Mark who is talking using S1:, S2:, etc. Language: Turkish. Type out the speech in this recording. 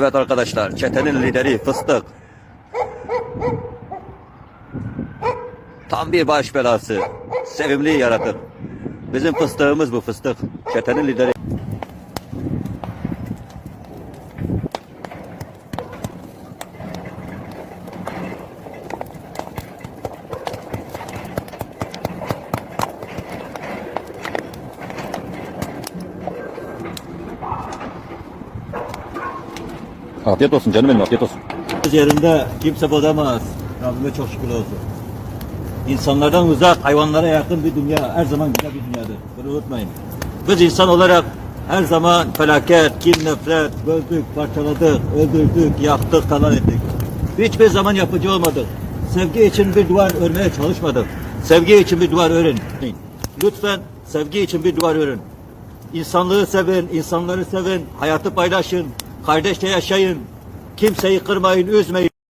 S1: Evet arkadaşlar, çetenin lideri Fıstık. Tam bir baş belası. Sevimli yaratık. Bizim fıstığımız bu fıstık. Çetenin lideri. Afiyet olsun canım benim, afiyet olsun. Yerinde kimse bozamaz. Rabbime çok şükür olsun. İnsanlardan uzak, hayvanlara yakın bir dünya her zaman güzel bir dünyadır. Bunu unutmayın. Biz insan olarak her zaman felaket, kin, nefret, böldük, parçaladık, öldürdük, yaktık, talan ettik. Hiçbir zaman yapıcı olmadık. Sevgi için bir duvar örmeye çalışmadık. Sevgi için bir duvar örün. Lütfen sevgi için bir duvar örün. İnsanlığı sevin, insanları sevin, hayatı paylaşın, kardeşçe yaşayın. Kimseyi kırmayın, üzmeyin.